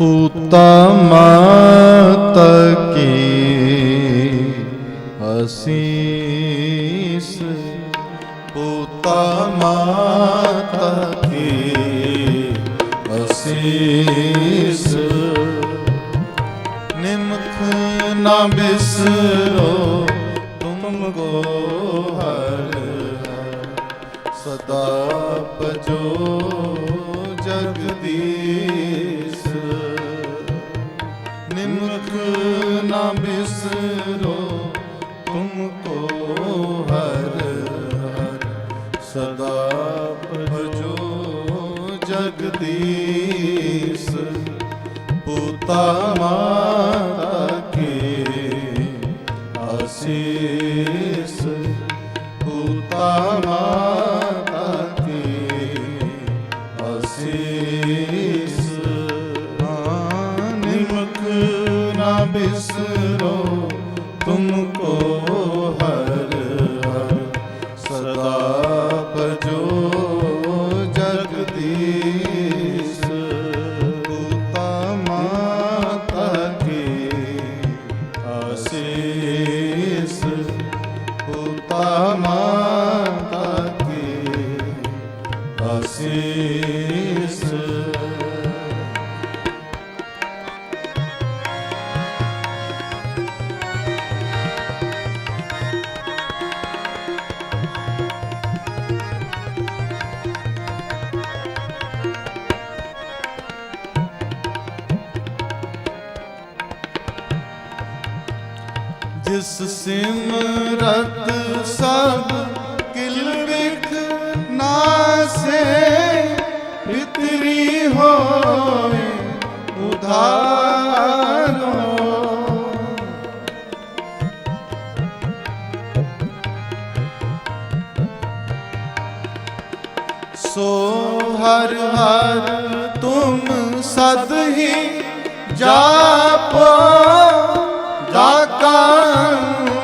ਪੂਤਾ ਮਾਤ ਕੀ ਅਸੀਸ ਪੂਤਾ ਤਕੀ ਕੀ ਅਸੀਸ ਨਿਮਖ ਨਾ ਬਿਸਰੋ ਤੁਮ ਕੋ ਹਰ ਸਦਾ ਪਜੋ ਜਗਦੀ ਜਗਦੀਸ਼ ਪੂਤਾ ਮਾਤਾ ਕੀ ਆਸੀਸ, ਪੂਤਾ ਮਾਤਾ ਕੀ ਆਸੀਸ। ਨਿਮਕ ਨਾ ਬਿਸਰੋ ਤੁਮ ਕੋ ਹਰ ਪੂਤਾ ਜਿਸ ਸਿਮਰਤ ਸਭ ਕਿਲ ਵਿਖ ਨਾਸੇ ਪਿਤਰੀ ਹੋਏ ਉਧਾਰੋ। ਸੋ ਹਰ ਹਰ ਤੁਮ ਸਦ ਹੀ ਜਾਪੋ। ਜਾ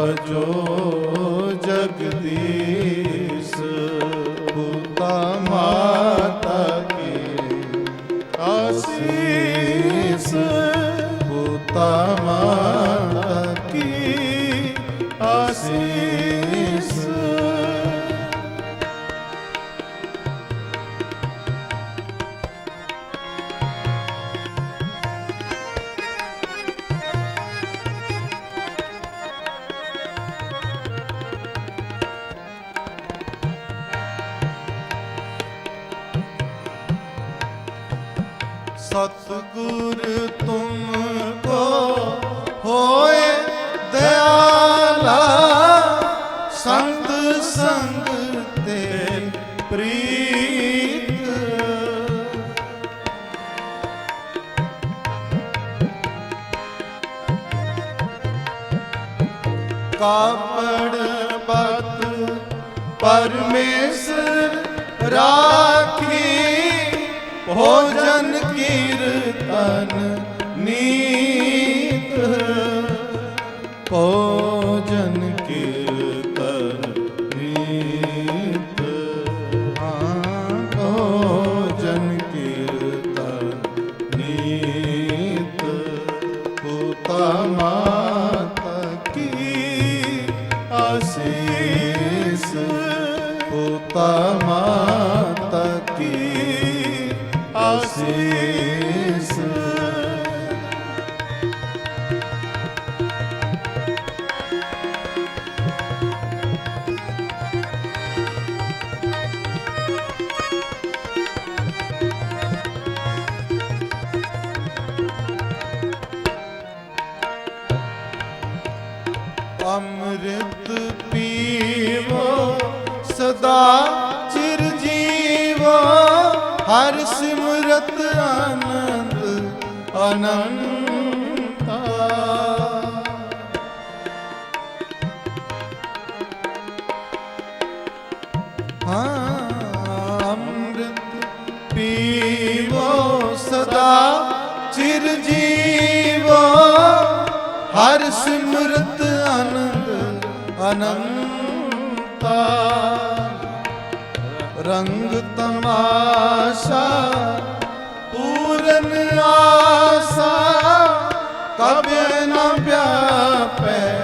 ਭਜੋ ਜਗਦੀਸ਼ ਪੂਤਾ ਮਾਤਾ ਕੀ ਆਸੀਸ ਪੂਤਾ ਮਾਤਾ ਕੀ ਆਸੀਸ। ਸਤਿਗੁਰ ਤੁਮ ਕੋ ਹੋਏ ਦਿਆਲਾ। ਸੰਤ ਸੰਗ ਤੇ ਪ੍ਰੀਤ। ਕਾਪੜ ਬਤ ਪਰਮੇਸ਼ਰ ਰਾਖੀ ਭੋਜਨ ਆਸੀਸ ਉਤਮਾ ਤਕੀ ਆਸੀਸ ਹਰ ਸਿਮਰਤ ਆਨੰਦ ਅਨੰਤਾ। ਹਾਂ ਅੰਮ੍ਰਿਤ ਪੀਵੋ ਸਦਾ ਚਿਰ ਜੀਵੋ ਹਰ ਸਿਮਰਤ ਆਨੰਦ ਅਨੰਤਾ। ਰੰਗ ਤਮਾਸ਼ਾ ਪੂਰਨ ਆਸਾ ਕਬੇ ਨਾ ਵਿਆਪੈ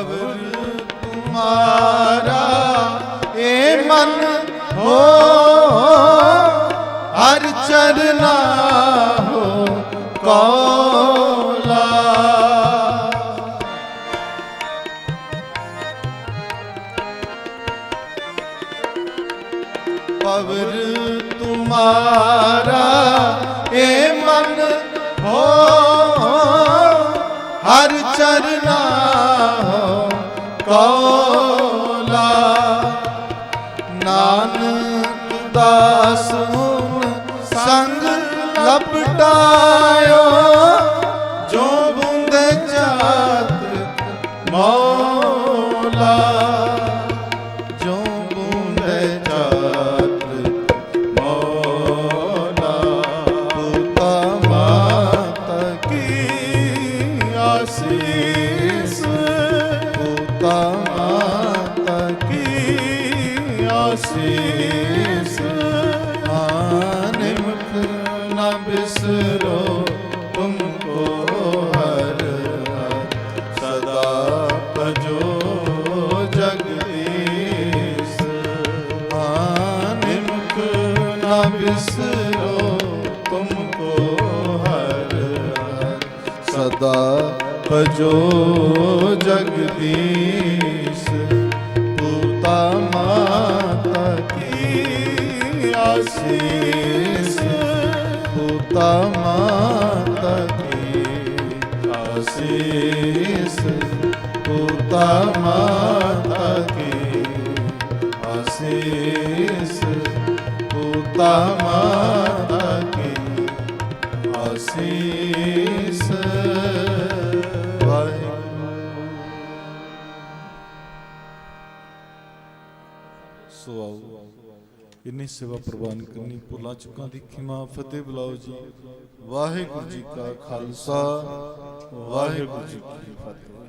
ਪਵਰ ਤੁਮਾਰਾ ਏ ਮਨ ਹੋ ਹਰ ਚਰਨਾ ਹੋ ਕੌਲਾ। ਪਵਰ ਤੁਮਾਰਾ ਏ ਮਾਤਾ ਕੀ ਆਸੀਸ ਆਨਿਮਕ ਨਾ ਬਿਸਰੋ ਤੁਮਕੋ ਹਰ ਹਰ ਸਦਾ ਭਜੋ ਜਗਦੀਸ਼ ਆਨਿਮਕ ਨਾ ਬਿਸਰੋ ਤੁਮਕੋ ਹਰ ਹਰ ਸਦਾ ਭਜੋ ਜਗਦੀਸ਼ ਆਸੀਸ ਪੁਤਾ ਮਾਤਾ ਕੀ ਆਸੀਸ ਪੁਤਾ ਮਾਤਾ ਕੀ ਆਸੀਸ ਪੁਤਾ ਇੰਨੀ ਸੇਵਾ ਪ੍ਰਵਾਨ ਕਰਨੀ, ਭੁੱਲਾਂ ਚੁੱਕਾਂ ਦੀ ਖਿਮਾ, ਫਤਿਹ ਬੁਲਾਓ ਜੀ। ਵਾਹਿਗੁਰੂ ਜੀ ਕਾ ਖਾਲਸਾ, ਵਾਹਿਗੁਰੂ ਜੀ ਕੀ ਫਤਿਹ।